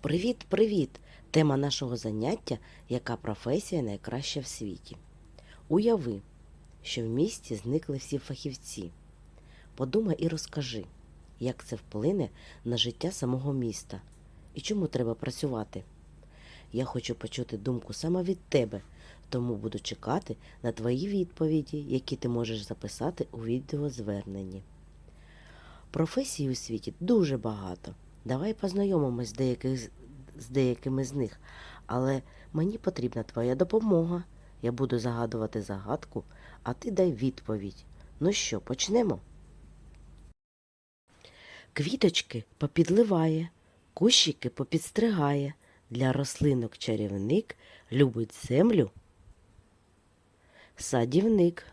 Привіт-привіт! Тема нашого заняття яка професія найкраща в світі. Уяви, що в місті зникли всі фахівці. Подумай і розкажи, як це вплине на життя самого міста і чому треба працювати. Я хочу почути думку саме від тебе, тому буду чекати на твої відповіді, які ти можеш записати у відеозверненні. Професій у світі дуже багато. Давай познайомимось з, деяких, з деякими з них, але мені потрібна твоя допомога. Я буду загадувати загадку, а ти дай відповідь. Ну що, почнемо? Квіточки попідливає, кущики попідстригає. Для рослинок чарівник любить землю. Садівник.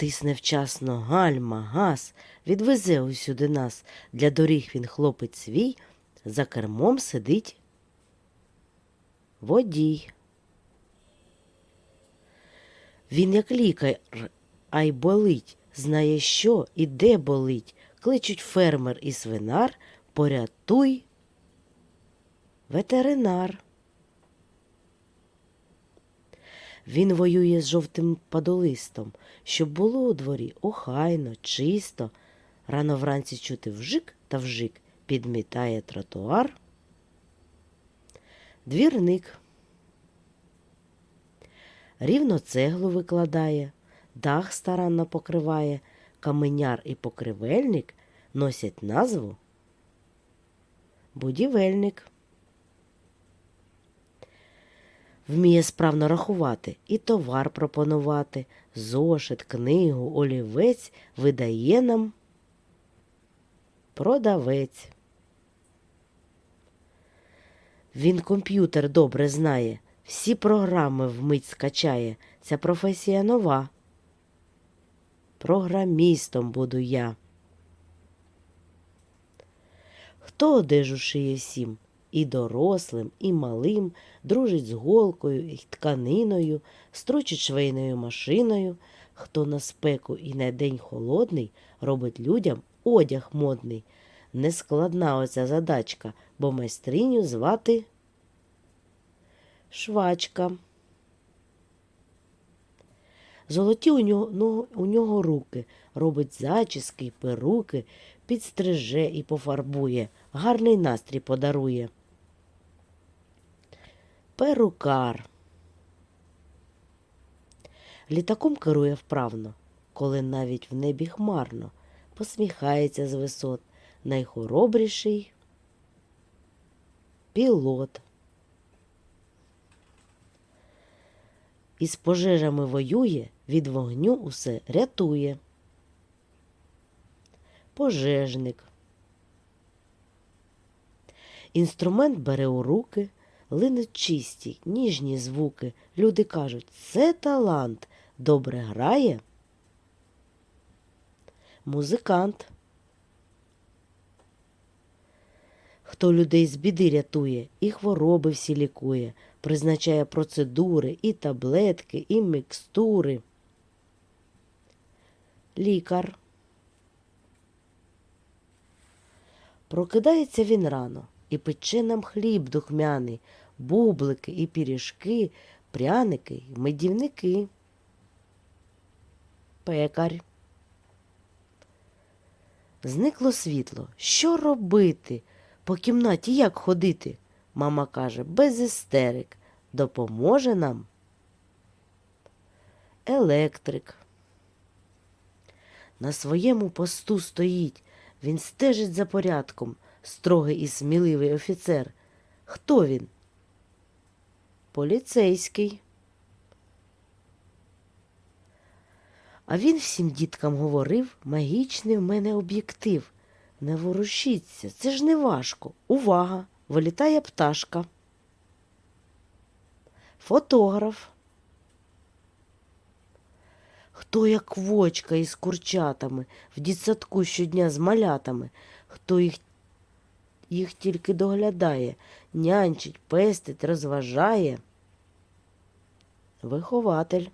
Тисне вчасно гальма, газ, відвезе усюди нас. Для доріг він хлопець свій, за кермом сидить водій. Він як лікар, а й болить, знає, що і де болить. Кличуть фермер і свинар, порятуй ветеринар. Він воює з жовтим падолистом, щоб було у дворі охайно, чисто. Рано вранці чути вжик та вжик, підмітає тротуар. Двірник. Рівно цеглу викладає, дах старанно покриває, каменяр і покривельник носять назву будівельник. Вміє справно рахувати і товар пропонувати, зошит, книгу, олівець видає нам продавець. Він комп'ютер добре знає, всі програми вмить скачає. Ця професія нова. Програмістом буду я. Хто одежу шиє всім? І дорослим, і малим, дружить з голкою і тканиною, строчить швейною машиною, хто на спеку і на день холодний робить людям одяг модний. Нескладна оця задачка, бо майстриню звати швачка. Золоті у нього, ну, у нього руки, робить зачіски й перуки, підстриже і пофарбує, гарний настрій подарує. Перукар. Літаком керує вправно, коли навіть в небі хмарно, посміхається з висот, найхоробріший пілот. Із пожежами воює, від вогню усе рятує. Пожежник. Інструмент бере у руки, линуть чисті, ніжні звуки. Люди кажуть, це талант, добре грає. Музикант. Хто людей з біди рятує і хвороби всі лікує, призначає процедури, і таблетки, і мікстури. Лікар. Прокидається він рано і пече нам хліб духмяний, бублики і піріжки, пряники й медівники. Пекар. Зникло світло. Що робити? По кімнаті як ходити? Мама каже, без істерик. Допоможе нам. Електрик. На своєму посту стоїть. Він стежить за порядком, строгий і сміливий офіцер. Хто він? Поліцейський. А він всім діткам говорив, магічний в мене об'єктив. Не ворушіться, це ж не важко. Увага! Вилітає пташка. Фотограф. Хто як вочка із курчатами, в дітсадку щодня з малятами, хто їх, їх тільки доглядає, нянчить, пестить, розважає. Вихователь.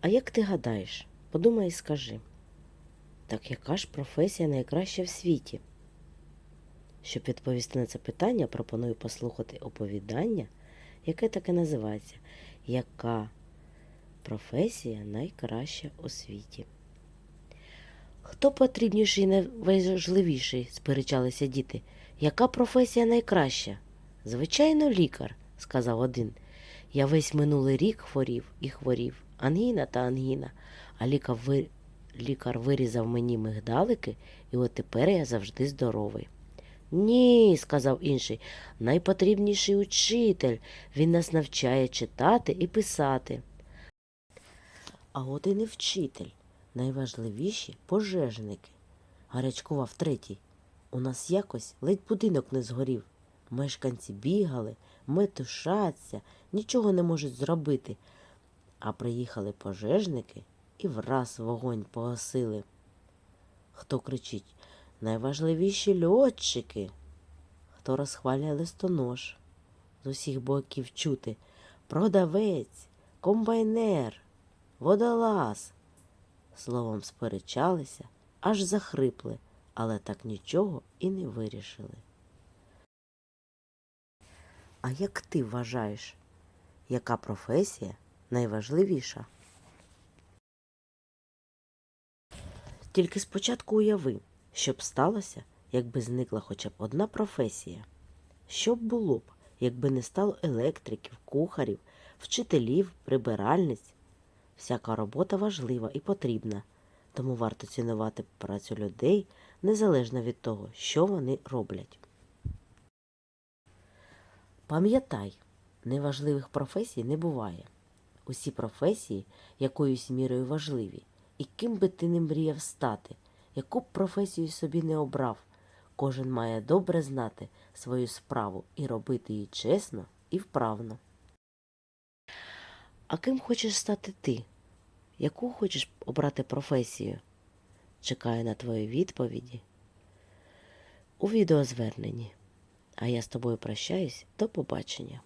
А як ти гадаєш? Подумай і скажи. Так яка ж професія найкраща в світі? Щоб відповісти на це питання, пропоную послухати оповідання, яке таке називається Яка професія найкраща у світі? Хто потрібніший і найважливіший? сперечалися діти. Яка професія найкраща? Звичайно, лікар, сказав один. Я весь минулий рік хворів і хворів, ангіна та ангіна, а лікар, ви... лікар вирізав мені мигдалики, і от тепер я завжди здоровий. Ні, сказав інший, найпотрібніший учитель. Він нас навчає читати і писати. А от і не вчитель. Найважливіші пожежники. Гарячкував третій. У нас якось ледь будинок не згорів. Мешканці бігали, метушаться, нічого не можуть зробити. А приїхали пожежники і враз вогонь погасили. Хто кричить найважливіші льотчики, хто розхвалює листонож. З усіх боків чути продавець, комбайнер, водолаз. Словом сперечалися, аж захрипли, але так нічого і не вирішили. А як ти вважаєш, яка професія найважливіша? Тільки спочатку уяви, що б сталося, якби зникла хоча б одна професія. Що б було б, якби не стало електриків, кухарів, вчителів, прибиральниць? Всяка робота важлива і потрібна, тому варто цінувати працю людей незалежно від того, що вони роблять. Пам'ятай, неважливих професій не буває. Усі професії якоюсь мірою важливі, і ким би ти не мріяв стати, яку б професію собі не обрав, кожен має добре знати свою справу і робити її чесно і вправно. А ким хочеш стати ти? Яку хочеш обрати професію? Чекаю на твої відповіді у відеозверненні. А я з тобою прощаюсь. До побачення.